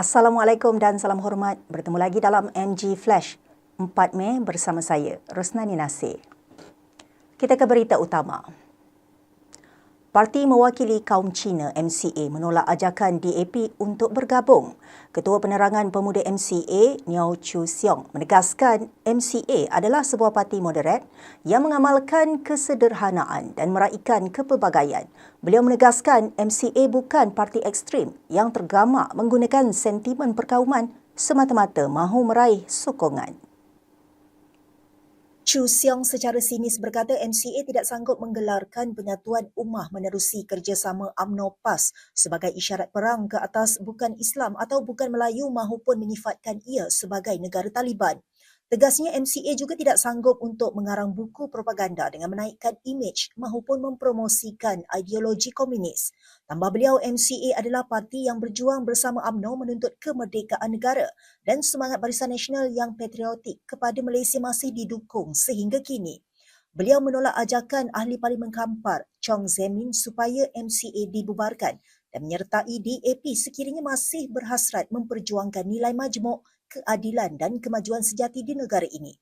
Assalamualaikum dan salam hormat. Bertemu lagi dalam MG Flash 4 Mei bersama saya, Rosnani Nasir. Kita ke berita utama. Parti mewakili kaum Cina MCA menolak ajakan DAP untuk bergabung. Ketua Penerangan Pemuda MCA, Niao Chu Siong, menegaskan MCA adalah sebuah parti moderat yang mengamalkan kesederhanaan dan meraihkan kepelbagaian. Beliau menegaskan MCA bukan parti ekstrim yang tergamak menggunakan sentimen perkauman semata-mata mahu meraih sokongan. Chu Siong secara sinis berkata MCA tidak sanggup menggelarkan penyatuan ummah menerusi kerjasama UMNO PAS sebagai isyarat perang ke atas bukan Islam atau bukan Melayu mahupun menyifatkan ia sebagai negara Taliban. Tegasnya MCA juga tidak sanggup untuk mengarang buku propaganda dengan menaikkan imej mahupun mempromosikan ideologi komunis. Tambah beliau, MCA adalah parti yang berjuang bersama UMNO menuntut kemerdekaan negara dan semangat Barisan Nasional yang patriotik kepada Malaysia masih didukung sehingga kini. Beliau menolak ajakan ahli Parlimen Kampar, Chong Zemin supaya MCA dibubarkan dan menyertai DAP sekiranya masih berhasrat memperjuangkan nilai majmuk keadilan dan kemajuan sejati di negara ini.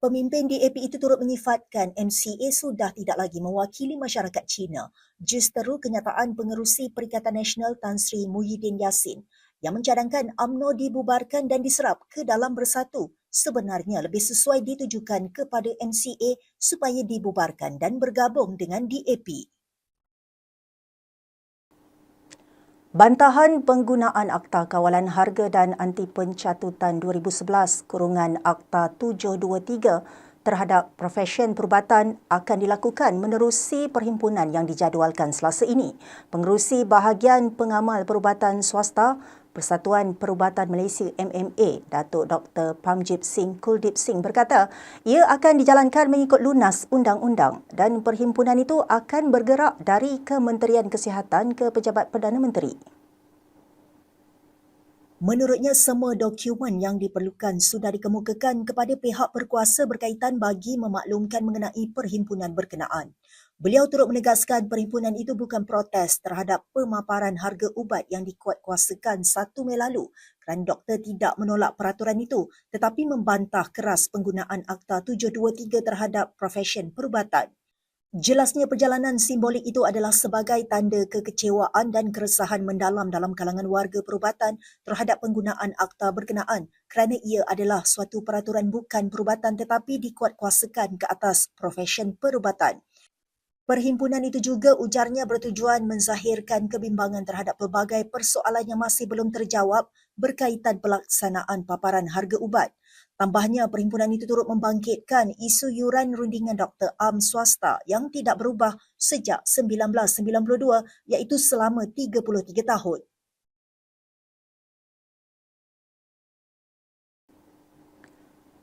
Pemimpin DAP itu turut menyifatkan MCA sudah tidak lagi mewakili masyarakat Cina justeru kenyataan pengerusi Perikatan Nasional Tan Sri Muhyiddin Yassin yang mencadangkan UMNO dibubarkan dan diserap ke dalam bersatu sebenarnya lebih sesuai ditujukan kepada MCA supaya dibubarkan dan bergabung dengan DAP. Bantahan penggunaan Akta Kawalan Harga dan Anti Pencatutan 2011 kurungan Akta 723 terhadap profesion perubatan akan dilakukan menerusi perhimpunan yang dijadualkan selasa ini. Pengerusi bahagian pengamal perubatan swasta Persatuan Perubatan Malaysia MMA, Datuk Dr. Pamjip Singh Kuldip Singh berkata, ia akan dijalankan mengikut lunas undang-undang dan perhimpunan itu akan bergerak dari Kementerian Kesihatan ke Pejabat Perdana Menteri. Menurutnya, semua dokumen yang diperlukan sudah dikemukakan kepada pihak berkuasa berkaitan bagi memaklumkan mengenai perhimpunan berkenaan. Beliau turut menegaskan perhimpunan itu bukan protes terhadap pemaparan harga ubat yang dikuatkuasakan satu Mei lalu kerana doktor tidak menolak peraturan itu tetapi membantah keras penggunaan Akta 723 terhadap profesion perubatan. Jelasnya perjalanan simbolik itu adalah sebagai tanda kekecewaan dan keresahan mendalam dalam kalangan warga perubatan terhadap penggunaan akta berkenaan kerana ia adalah suatu peraturan bukan perubatan tetapi dikuatkuasakan ke atas profesion perubatan. Perhimpunan itu juga ujarnya bertujuan menzahirkan kebimbangan terhadap pelbagai persoalan yang masih belum terjawab berkaitan pelaksanaan paparan harga ubat. Tambahnya, perhimpunan itu turut membangkitkan isu yuran rundingan doktor am swasta yang tidak berubah sejak 1992 iaitu selama 33 tahun.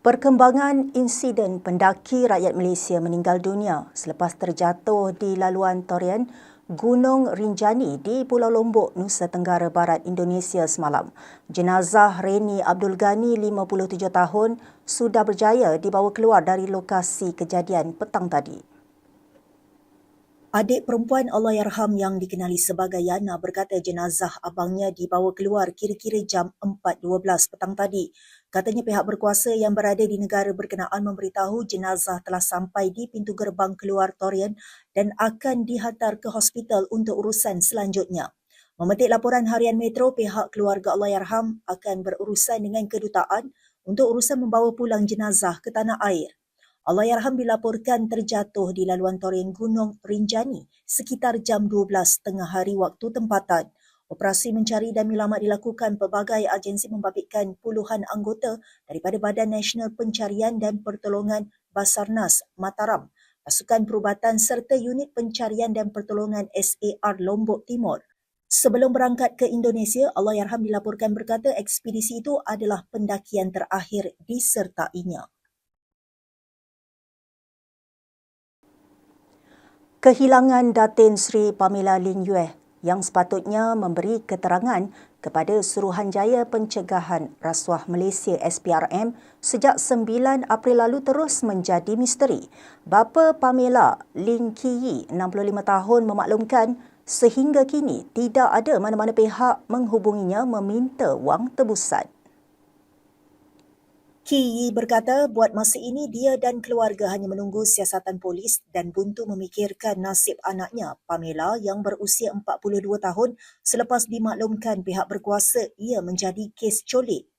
Perkembangan insiden pendaki rakyat Malaysia meninggal dunia selepas terjatuh di laluan Torian Gunung Rinjani di Pulau Lombok, Nusa Tenggara Barat, Indonesia semalam. Jenazah Reni Abdul Ghani, 57 tahun, sudah berjaya dibawa keluar dari lokasi kejadian petang tadi. Adik perempuan Allahyarham yang dikenali sebagai Yana berkata jenazah abangnya dibawa keluar kira-kira jam 4.12 petang tadi. Katanya pihak berkuasa yang berada di negara berkenaan memberitahu jenazah telah sampai di pintu gerbang keluar Torian dan akan dihantar ke hospital untuk urusan selanjutnya. Memetik laporan harian Metro, pihak keluarga Allahyarham akan berurusan dengan kedutaan untuk urusan membawa pulang jenazah ke tanah air. Allahyarham dilaporkan terjatuh di laluan Torian Gunung Rinjani sekitar jam 12 tengah hari waktu tempatan. Operasi mencari dan menyelamat dilakukan pelbagai agensi membabitkan puluhan anggota daripada Badan Nasional Pencarian dan Pertolongan Basarnas Mataram, pasukan perubatan serta unit pencarian dan pertolongan SAR Lombok Timur. Sebelum berangkat ke Indonesia, Allahyarham dilaporkan berkata ekspedisi itu adalah pendakian terakhir disertainya. Kehilangan Datin Sri Pamela Lin Yue yang sepatutnya memberi keterangan kepada Suruhanjaya Pencegahan Rasuah Malaysia SPRM sejak 9 April lalu terus menjadi misteri. Bapa Pamela Lin Kiyi, 65 tahun, memaklumkan Sehingga kini, tidak ada mana-mana pihak menghubunginya meminta wang tebusan. Ki berkata buat masa ini dia dan keluarga hanya menunggu siasatan polis dan buntu memikirkan nasib anaknya Pamela yang berusia 42 tahun selepas dimaklumkan pihak berkuasa ia menjadi kes colik.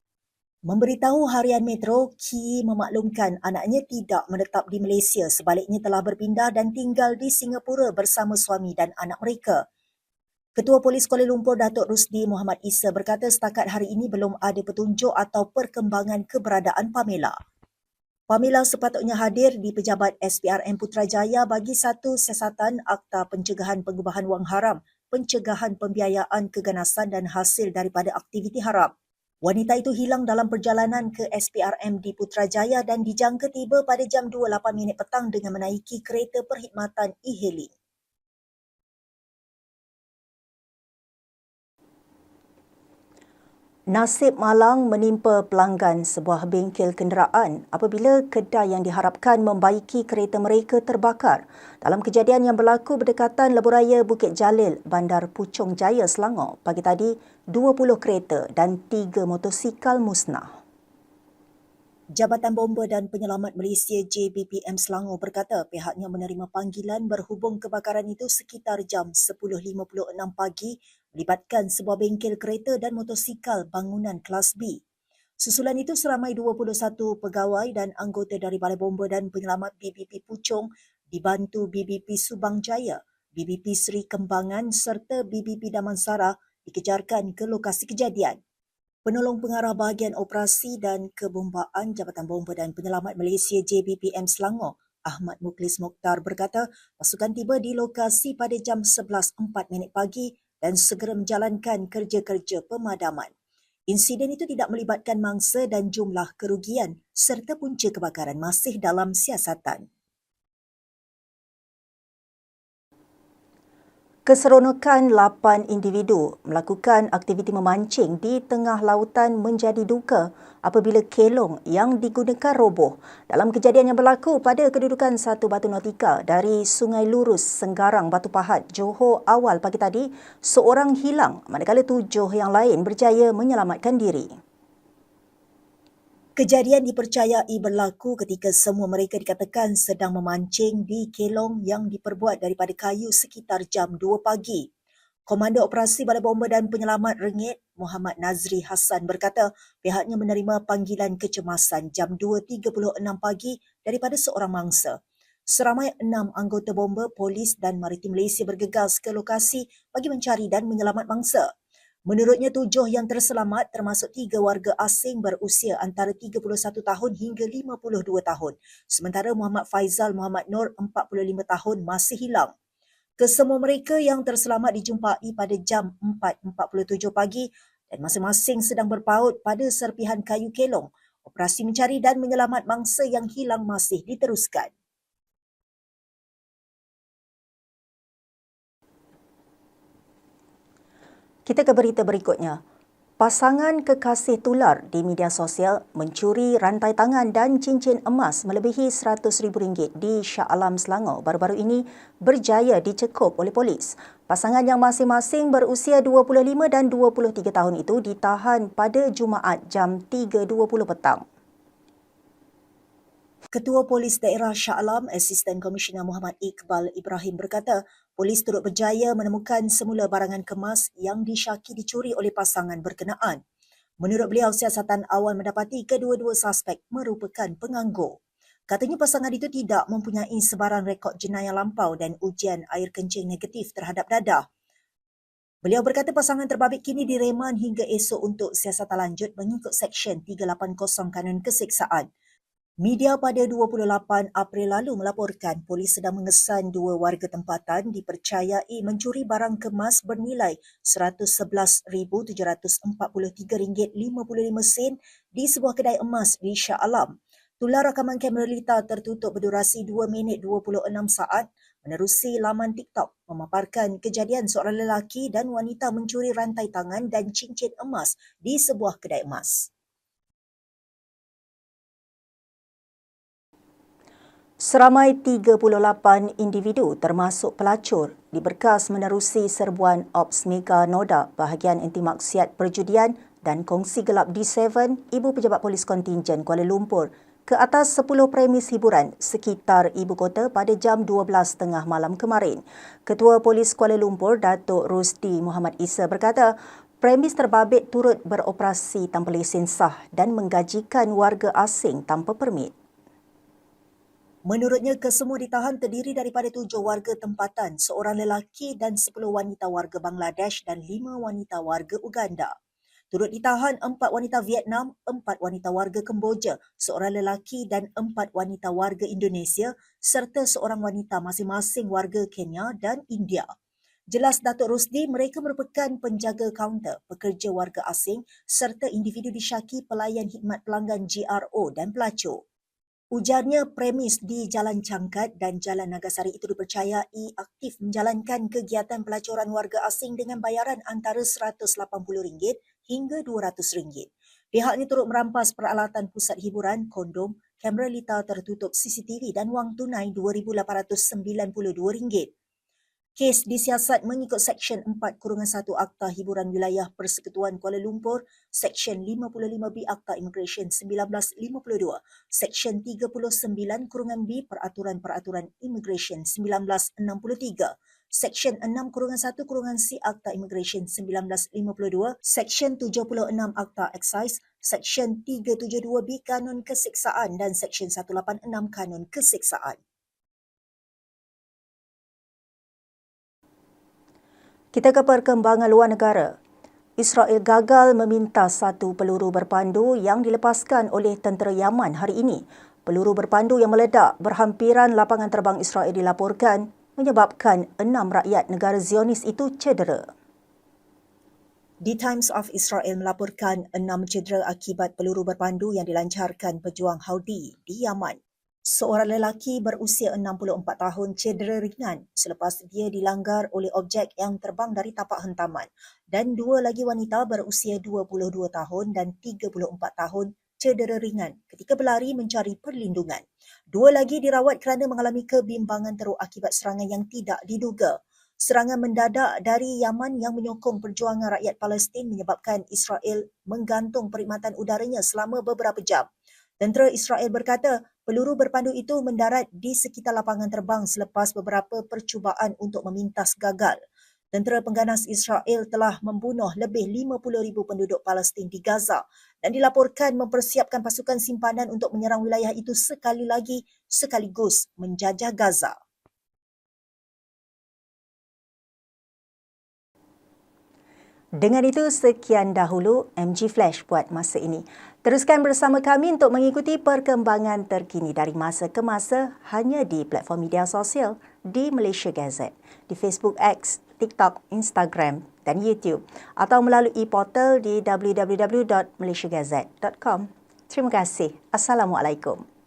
Memberitahu harian Metro, Ki memaklumkan anaknya tidak menetap di Malaysia sebaliknya telah berpindah dan tinggal di Singapura bersama suami dan anak mereka. Ketua Polis Kuala Lumpur Datuk Rusdi Muhammad Isa berkata setakat hari ini belum ada petunjuk atau perkembangan keberadaan Pamela. Pamela sepatutnya hadir di pejabat SPRM Putrajaya bagi satu siasatan Akta Pencegahan Pengubahan Wang Haram, Pencegahan Pembiayaan Keganasan dan Hasil daripada Aktiviti Haram. Wanita itu hilang dalam perjalanan ke SPRM di Putrajaya dan dijangka tiba pada jam 2.08 minit petang dengan menaiki kereta perkhidmatan e-hailing. Nasib malang menimpa pelanggan sebuah bengkel kenderaan apabila kedai yang diharapkan membaiki kereta mereka terbakar. Dalam kejadian yang berlaku berdekatan Leburaya Bukit Jalil, Bandar Puchong Jaya, Selangor, pagi tadi 20 kereta dan 3 motosikal musnah. Jabatan Bomba dan Penyelamat Malaysia JBPM Selangor berkata pihaknya menerima panggilan berhubung kebakaran itu sekitar jam 10.56 pagi melibatkan sebuah bengkel kereta dan motosikal bangunan kelas B. Susulan itu seramai 21 pegawai dan anggota dari Balai Bomba dan Penyelamat BBP Puchong dibantu BBP Subang Jaya, BBP Seri Kembangan serta BBP Damansara dikejarkan ke lokasi kejadian. Penolong Pengarah Bahagian Operasi dan Kebombaan Jabatan Bomba dan Penyelamat Malaysia JBPM Selangor, Ahmad Muklis Mokhtar berkata pasukan tiba di lokasi pada jam 11.04 minit pagi dan segera menjalankan kerja-kerja pemadaman. Insiden itu tidak melibatkan mangsa dan jumlah kerugian serta punca kebakaran masih dalam siasatan. Keseronokan lapan individu melakukan aktiviti memancing di tengah lautan menjadi duka apabila kelong yang digunakan roboh dalam kejadian yang berlaku pada kedudukan satu batu nautika dari Sungai Lurus, Senggarang, Batu Pahat, Johor awal pagi tadi, seorang hilang manakala tujuh yang lain berjaya menyelamatkan diri. Kejadian dipercayai berlaku ketika semua mereka dikatakan sedang memancing di kelong yang diperbuat daripada kayu sekitar jam 2 pagi. Komando Operasi Balai Bomba dan Penyelamat Rengit, Muhammad Nazri Hassan berkata pihaknya menerima panggilan kecemasan jam 2.36 pagi daripada seorang mangsa. Seramai enam anggota bomba, polis dan maritim Malaysia bergegas ke lokasi bagi mencari dan menyelamat mangsa. Menurutnya tujuh yang terselamat termasuk tiga warga asing berusia antara 31 tahun hingga 52 tahun. Sementara Muhammad Faizal Muhammad Nur 45 tahun masih hilang. Kesemua mereka yang terselamat dijumpai pada jam 4.47 pagi dan masing-masing sedang berpaut pada serpihan kayu kelong. Operasi mencari dan menyelamat mangsa yang hilang masih diteruskan. Kita ke berita berikutnya. Pasangan kekasih tular di media sosial mencuri rantai tangan dan cincin emas melebihi RM100,000 di Shah Alam Selangor baru-baru ini berjaya dicekup oleh polis. Pasangan yang masing-masing berusia 25 dan 23 tahun itu ditahan pada Jumaat jam 3.20 petang. Ketua Polis Daerah Shah Alam, Asisten Komisioner Muhammad Iqbal Ibrahim berkata, polis turut berjaya menemukan semula barangan kemas yang disyaki dicuri oleh pasangan berkenaan. Menurut beliau, siasatan awal mendapati kedua-dua suspek merupakan penganggur. Katanya pasangan itu tidak mempunyai sebarang rekod jenayah lampau dan ujian air kencing negatif terhadap dadah. Beliau berkata pasangan terbabit kini direman hingga esok untuk siasatan lanjut mengikut Seksyen 380 Kanun Keseksaan. Media pada 28 April lalu melaporkan polis sedang mengesan dua warga tempatan dipercayai mencuri barang kemas bernilai RM111,743.55 di sebuah kedai emas di Shah Alam. Tular rakaman kamera lita tertutup berdurasi 2 minit 26 saat menerusi laman TikTok memaparkan kejadian seorang lelaki dan wanita mencuri rantai tangan dan cincin emas di sebuah kedai emas. Seramai 38 individu termasuk pelacur diberkas menerusi serbuan Ops Mega Noda bahagian inti maksiat perjudian dan kongsi gelap D7 Ibu Pejabat Polis Kontingen Kuala Lumpur ke atas 10 premis hiburan sekitar ibu kota pada jam 12.30 malam kemarin. Ketua Polis Kuala Lumpur Datuk Rusdi Muhammad Isa berkata, premis terbabit turut beroperasi tanpa lesen sah dan menggajikan warga asing tanpa permit. Menurutnya, kesemua ditahan terdiri daripada tujuh warga tempatan, seorang lelaki dan sepuluh wanita warga Bangladesh dan lima wanita warga Uganda. Turut ditahan empat wanita Vietnam, empat wanita warga Kemboja, seorang lelaki dan empat wanita warga Indonesia serta seorang wanita masing-masing warga Kenya dan India. Jelas Datuk Rusdi, mereka merupakan penjaga kaunter, pekerja warga asing serta individu disyaki pelayan khidmat pelanggan GRO dan pelacur. Ujarnya premis di Jalan Cangkat dan Jalan Nagasari itu dipercayai aktif menjalankan kegiatan pelacuran warga asing dengan bayaran antara RM180 hingga RM200. Pihaknya turut merampas peralatan pusat hiburan, kondom, kamera lita tertutup CCTV dan wang tunai RM2,892. Kes disiasat mengikut Seksyen 4 Kurungan 1 Akta Hiburan Wilayah Persekutuan Kuala Lumpur, Seksyen 55B Akta Immigration 1952, Seksyen 39 Kurungan B Peraturan-Peraturan Immigration 1963, Seksyen 6 Kurungan 1 Kurungan C Akta Immigration 1952, Seksyen 76 Akta Excise, Seksyen 372B Kanun Keseksaan dan Seksyen 186 Kanun Keseksaan. Kita ke perkembangan luar negara. Israel gagal meminta satu peluru berpandu yang dilepaskan oleh tentera Yaman hari ini. Peluru berpandu yang meledak berhampiran lapangan terbang Israel dilaporkan menyebabkan enam rakyat negara Zionis itu cedera. The Times of Israel melaporkan enam cedera akibat peluru berpandu yang dilancarkan pejuang Houthi di Yaman. Seorang lelaki berusia 64 tahun cedera ringan selepas dia dilanggar oleh objek yang terbang dari tapak hentaman dan dua lagi wanita berusia 22 tahun dan 34 tahun cedera ringan ketika berlari mencari perlindungan. Dua lagi dirawat kerana mengalami kebimbangan teruk akibat serangan yang tidak diduga. Serangan mendadak dari Yaman yang menyokong perjuangan rakyat Palestin menyebabkan Israel menggantung perkhidmatan udaranya selama beberapa jam. Tentera Israel berkata peluru berpandu itu mendarat di sekitar lapangan terbang selepas beberapa percubaan untuk memintas gagal. Tentera pengganas Israel telah membunuh lebih 50,000 penduduk Palestin di Gaza dan dilaporkan mempersiapkan pasukan simpanan untuk menyerang wilayah itu sekali lagi sekaligus menjajah Gaza. Dengan itu, sekian dahulu MG Flash buat masa ini. Teruskan bersama kami untuk mengikuti perkembangan terkini dari masa ke masa hanya di platform media sosial di Malaysia Gazette, di Facebook X, TikTok, Instagram dan YouTube atau melalui portal di www.malaysiagazette.com. Terima kasih. Assalamualaikum.